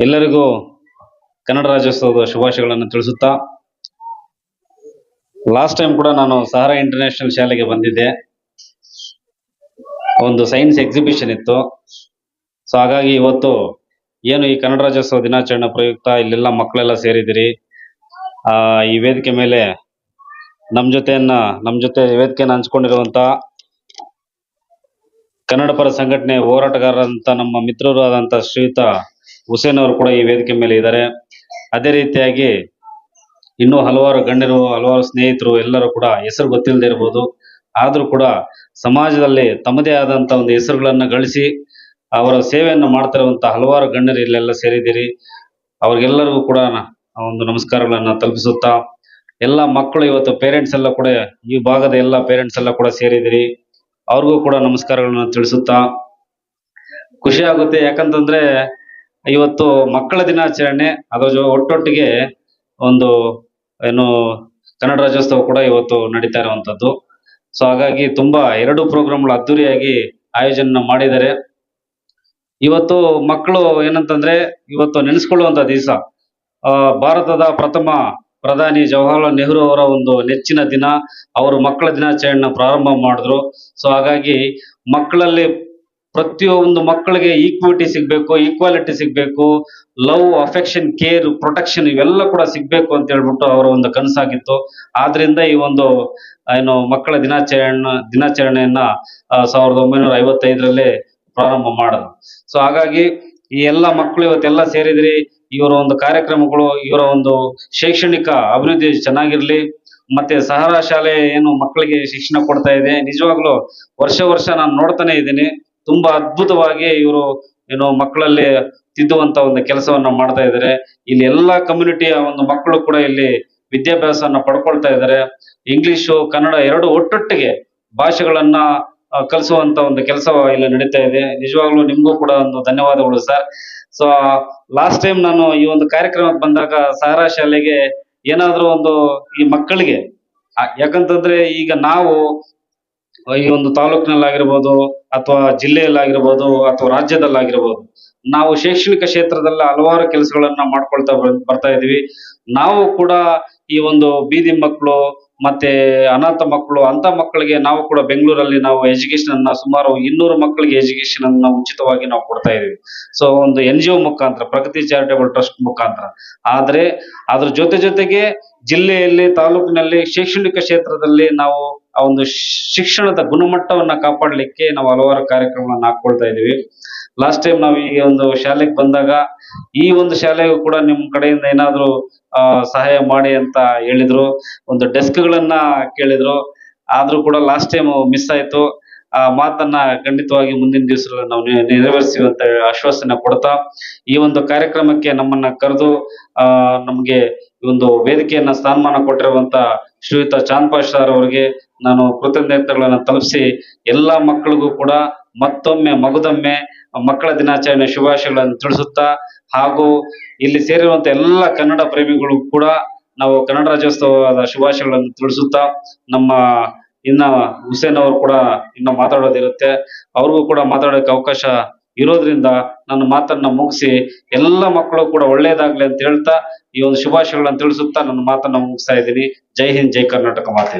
ಎಲ್ಲರಿಗೂ ಕನ್ನಡ ರಾಜ್ಯೋತ್ಸವದ ಶುಭಾಶಯಗಳನ್ನು ತಿಳಿಸುತ್ತಾ ಲಾಸ್ಟ್ ಟೈಮ್ ಕೂಡ ನಾನು ಸಹಾರಾ ಇಂಟರ್ನ್ಯಾಷನಲ್ ಶಾಲೆಗೆ ಬಂದಿದ್ದೆ. ಒಂದು ಸೈನ್ಸ್ ಎಕ್ಸಿಬಿಷನ್ ಇತ್ತು. ಸೊ ಹಾಗಾಗಿ ಇವತ್ತು ಏನು ಈ ಕನ್ನಡ ರಾಜ್ಯೋತ್ಸವ ದಿನಾಚರಣೆ ಪ್ರಯುಕ್ತ, ಇಲ್ಲೆಲ್ಲ ಮಕ್ಕಳೆಲ್ಲ ಸೇರಿದಿರಿ ಆ, ಈ ವೇದಿಕೆ ಮೇಲೆ ನಮ್ಮ ಜೊತೆಯನ್ನ ನಮ್ಮ ಜೊತೆ ವೇದಿಕೆಯನ್ನು ಹಂಚ್ಕೊಂಡಿರುವಂತ ಕನ್ನಡ ಪರ ಸಂಘಟನೆ ಹೋರಾಟಗಾರರಂತ ನಮ್ಮ ಮಿತ್ರರು ಆದಂತ ಶ್ರೀಯುತ ಹುಸೇನ್ ಅವರು ಕೂಡ ಈ ವೇದಿಕೆ ಮೇಲೆ ಇದ್ದಾರೆ. ಅದೇ ರೀತಿಯಾಗಿ ಇನ್ನೂ ಹಲವಾರು ಗಣ್ಯರು, ಹಲವಾರು ಸ್ನೇಹಿತರು, ಎಲ್ಲರೂ ಕೂಡ ಹೆಸರು ಗೊತ್ತಿಲ್ಲದೆ ಇರಬಹುದು ಆದ್ರೂ ಕೂಡ ಸಮಾಜದಲ್ಲಿ ತಮ್ಮದೇ ಆದಂತ ಒಂದು ಹೆಸರುಗಳನ್ನ ಗಳಿಸಿ ಅವರ ಸೇವೆಯನ್ನು ಮಾಡ್ತಿರುವಂತ ಹಲವಾರು ಗಣ್ಯರು ಇಲ್ಲೆಲ್ಲ ಸೇರಿದ್ದೀರಿ. ಅವ್ರಿಗೆಲ್ಲರಿಗೂ ಕೂಡ ಒಂದು ನಮಸ್ಕಾರಗಳನ್ನ ತಲುಪಿಸುತ್ತಾ, ಎಲ್ಲ ಮಕ್ಕಳು ಇವತ್ತು ಪೇರೆಂಟ್ಸ್ ಎಲ್ಲ ಕೂಡ ಈ ಭಾಗದ ಎಲ್ಲ ಪೇರೆಂಟ್ಸ್ ಎಲ್ಲ ಕೂಡ ಸೇರಿದಿರಿ ಅವ್ರಿಗೂ ಕೂಡ ನಮಸ್ಕಾರಗಳನ್ನ ತಿಳಿಸುತ್ತಾ. ಖುಷಿ ಆಗುತ್ತೆ ಯಾಕಂತಂದ್ರೆ ಇವತ್ತು ಮಕ್ಕಳ ದಿನಾಚರಣೆ, ಅದರ ಜೊ, ಒಟ್ಟೊಟ್ಟಿಗೆ ಒಂದು, ಏನು, ಕನ್ನಡ ರಾಜ್ಯೋತ್ಸವ ಕೂಡ ಇವತ್ತು ನಡೀತಾ ಇರುವಂತದ್ದು ಸೊ ಹಾಗಾಗಿ ತುಂಬಾ ಎರಡು ಪ್ರೋಗ್ರಾಮ್ಗಳು ಅದ್ದೂರಿಯಾಗಿ ಆಯೋಜನೆ ಮಾಡಿದ್ದಾರೆ. ಇವತ್ತು ಮಕ್ಕಳು ಏನಂತಂದ್ರೆ, ಇವತ್ತು ನೆನೆಸ್ಕೊಳ್ಳುವಂತ ದಿವಸ ಭಾರತದ ಪ್ರಥಮ ಪ್ರಧಾನಿ ಜವಾಹರ್ಲಾಲ್ ನೆಹರು ಅವರ ಒಂದು ನೆಚ್ಚಿನ ದಿನ, ಅವರು ಮಕ್ಕಳ ದಿನಾಚರಣೆ ಪ್ರಾರಂಭ ಮಾಡಿದ್ರು. ಸೊ ಹಾಗಾಗಿ ಮಕ್ಕಳಲ್ಲಿ ಪ್ರತಿಯೊಂದು ಮಕ್ಕಳಿಗೆ ಈಕ್ವಿಟಿ ಸಿಗ್ಬೇಕು ಈಕ್ವಾಲಿಟಿ ಸಿಗ್ಬೇಕು ಲವ್ ಅಫೆಕ್ಷನ್ ಕೇರ್ ಪ್ರೊಟೆಕ್ಷನ್ ಇವೆಲ್ಲ ಕೂಡ ಸಿಗ್ಬೇಕು ಅಂತ ಹೇಳ್ಬಿಟ್ಟು ಅವರ ಒಂದು ಕನಸಾಗಿತ್ತು. ಆದ್ರಿಂದ ಈ ಒಂದು ಏನು ಮಕ್ಕಳ ದಿನಾಚರಣೆ, ದಿನಾಚರಣೆಯನ್ನ ಸಾವಿರದ ಒಂಬೈನೂರ ಐವತ್ತೈದರಲ್ಲಿ ಪ್ರಾರಂಭ ಮಾಡಿದ್ರು. ಸೊ ಹಾಗಾಗಿ ಈ ಎಲ್ಲ ಮಕ್ಕಳು ಇವತ್ತೆಲ್ಲ ಸೇರಿದ್ರಿ, ಇವರ ಒಂದು ಕಾರ್ಯಕ್ರಮಗಳು, ಇವರ ಒಂದು ಶೈಕ್ಷಣಿಕ ಅಭಿವೃದ್ಧಿ ಚೆನ್ನಾಗಿರ್ಲಿ, ಮತ್ತೆ ಸಹಾರಾ ಶಾಲೆ ಏನು ಮಕ್ಕಳಿಗೆ ಶಿಕ್ಷಣ ಕೊಡ್ತಾ ಇದೆ, ನಿಜವಾಗ್ಲೂ ವರ್ಷ ವರ್ಷ ನಾನು ನೋಡ್ತಾನೆ ಇದ್ದೀನಿ. ತುಂಬಾ ಅದ್ಭುತವಾಗಿ ಇವರು ಏನು ಮಕ್ಕಳಲ್ಲಿ ತಿದ್ದುವಂತ ಒಂದು ಕೆಲಸವನ್ನ ಮಾಡ್ತಾ ಇದ್ದಾರೆ ಇಲ್ಲಿ ಎಲ್ಲಾ ಕಮ್ಯುನಿಟಿಯ ಒಂದು ಮಕ್ಕಳು ಕೂಡ ಇಲ್ಲಿ ವಿದ್ಯಾಭ್ಯಾಸವನ್ನ ಪಡ್ಕೊಳ್ತಾ ಇದ್ದಾರೆ ಇಂಗ್ಲಿಷು ಕನ್ನಡ ಎರಡು ಒಟ್ಟೊಟ್ಟಿಗೆ ಭಾಷೆಗಳನ್ನ ಕಲಿಸುವಂತ ಒಂದು ಕೆಲಸ ಇಲ್ಲಿ ನಡೀತಾ ಇದೆ. ನಿಜವಾಗ್ಲೂ ನಿಮ್ಗೂ ಕೂಡ ಒಂದು ಧನ್ಯವಾದಗಳು ಸರ್ ಸೊ ಲಾಸ್ಟ್ ಟೈಮ್ ನಾನು ಈ ಒಂದು ಕಾರ್ಯಕ್ರಮಕ್ಕೆ ಬಂದಾಗ ಸಹರಾ ಶಾಲೆಗೆ ಏನಾದ್ರೂ ಒಂದು ಈ ಮಕ್ಕಳಿಗೆ ಯಾಕಂತಂದ್ರೆ ಈಗ ನಾವು ಈ ಒಂದು ತಾಲೂಕಿನಲ್ಲಾಗಿರ್ಬೋದು ಅಥವಾ ಜಿಲ್ಲೆಯಲ್ಲಾಗಿರ್ಬೋದು ಅಥವಾ ರಾಜ್ಯದಲ್ಲಾಗಿರ್ಬೋದು, ನಾವು ಶೈಕ್ಷಣಿಕ ಕ್ಷೇತ್ರದಲ್ಲಿ ಹಲವಾರು ಕೆಲಸಗಳನ್ನ ಮಾಡ್ಕೊಳ್ತಾ ಬರ್- ಬರ್ತಾ ಇದೀವಿ. ನಾವು ಕೂಡ ಈ ಒಂದು ಬೀದಿ ಮಕ್ಕಳು ಮತ್ತೆ ಅನಾಥ ಮಕ್ಕಳು ಅಂತ ಮಕ್ಕಳಿಗೆ ನಾವು ಕೂಡ ಬೆಂಗಳೂರಲ್ಲಿ ನಾವು ಎಜುಕೇಶನ್ ಅನ್ನ ಸುಮಾರು ಇನ್ನೂರು ಮಕ್ಕಳಿಗೆ ಎಜುಕೇಶನ್ ಅನ್ನ ಉಚಿತವಾಗಿ ನಾವು ಕೊಡ್ತಾ ಇದೀವಿ ಸೊ ಒಂದು ಎನ್ ಜಿ ಒ ಮುಖಾಂತರ, ಪ್ರಗತಿ ಚಾರಿಟೇಬಲ್ ಟ್ರಸ್ಟ್ ಮುಖಾಂತರ. ಆದ್ರೆ, ಅದ್ರ ಜೊತೆ ಜೊತೆಗೆ ಜಿಲ್ಲೆಯಲ್ಲಿ, ತಾಲೂಕಿನಲ್ಲಿ, ಶೈಕ್ಷಣಿಕ ಕ್ಷೇತ್ರದಲ್ಲಿ ನಾವು ಆ ಒಂದು ಶಿಕ್ಷಣದ ಗುಣಮಟ್ಟವನ್ನ ಕಾಪಾಡಲಿಕ್ಕೆ ನಾವು ಹಲವಾರು ಕಾರ್ಯಕ್ರಮಗಳನ್ನ ಹಾಕೊಳ್ತಾ ಇದೀವಿ ಲಾಸ್ಟ್ ಟೈಮ್ ನಾವು ಈ ಒಂದು ಶಾಲೆಗೆ ಬಂದಾಗ ಈ ಒಂದು ಶಾಲೆಗೂ ಕೂಡ ನಿಮ್ ಕಡೆಯಿಂದ ಏನಾದ್ರು, ಆ, ಸಹಾಯ ಮಾಡಿ ಅಂತ ಹೇಳಿದ್ರು. ಒಂದು ಡೆಸ್ಕ್ ಗಳನ್ನ ಕೇಳಿದ್ರು. ಆದ್ರೂ ಕೂಡ ಲಾಸ್ಟ್ ಟೈಮ್ ಮಿಸ್ ಆಯ್ತು. ಆ ಮಾತನ್ನ ಖಂಡಿತವಾಗಿ ಮುಂದಿನ ದಿವಸಗಳಲ್ಲಿ ನಾವು ನೆರವೇರಿಸಿ ಅಂತ ಆಶ್ವಾಸನೆ ಕೊಡ್ತಾ, ಈ ಒಂದು ಕಾರ್ಯಕ್ರಮಕ್ಕೆ ನಮ್ಮನ್ನ ಕರೆದು, ಆ, ನಮ್ಗೆ ಒಂದು ವೇದಿಕೆಯನ್ನ ಸ್ಥಾನಮಾನ ಕೊಟ್ಟಿರುವಂತ ಶ್ರೀಯುತ ಚಾಂದ್ ಅವರಿಗೆ ನಾನು ಕೃತಜ್ಞತೆಗಳನ್ನ ತಲುಪಿಸಿ ಎಲ್ಲ ಮಕ್ಕಳಿಗೂ ಕೂಡ ಮತ್ತೊಮ್ಮೆ ಮಗುದೊಮ್ಮೆ ಮಕ್ಕಳ ದಿನಾಚರಣೆ ಶುಭಾಶಯಗಳನ್ನು ತಿಳಿಸುತ್ತಾ ಹಾಗೂ ಇಲ್ಲಿ ಸೇರಿರುವಂತ ಎಲ್ಲ ಕನ್ನಡ ಪ್ರೇಮಿಗಳು ಕೂಡ ನಾವು ಕನ್ನಡ ರಾಜ್ಯೋತ್ಸವದ ಶುಭಾಶಯಗಳನ್ನು ತಿಳಿಸುತ್ತಾ ನಮ್ಮ ಇನ್ನ ಹುಸೇನ್ ಅವರು ಕೂಡ ಇನ್ನ ಮಾತಾಡೋದಿರುತ್ತೆ. ಅವ್ರಿಗೂ ಕೂಡ ಮಾತಾಡೋಕೆ ಅವಕಾಶ ಇರೋದ್ರಿಂದ ನನ್ನ ಮಾತನ್ನ ಮುಗಿಸಿ ಎಲ್ಲ ಮಕ್ಕಳು ಕೂಡ ಒಳ್ಳೇದಾಗ್ಲಿ ಅಂತ ಹೇಳ್ತಾ ಈ ಒಂದು ಶುಭಾಶಯಗಳನ್ನ ತಿಳಿಸುತ್ತಾ ನನ್ನ ಮಾತನ್ನ ಮುಗಿಸ್ತಾ ಇದ್ದೀನಿ. ಜೈ ಹಿಂದ್, ಜೈ ಕರ್ನಾಟಕ ಮಾತೆ.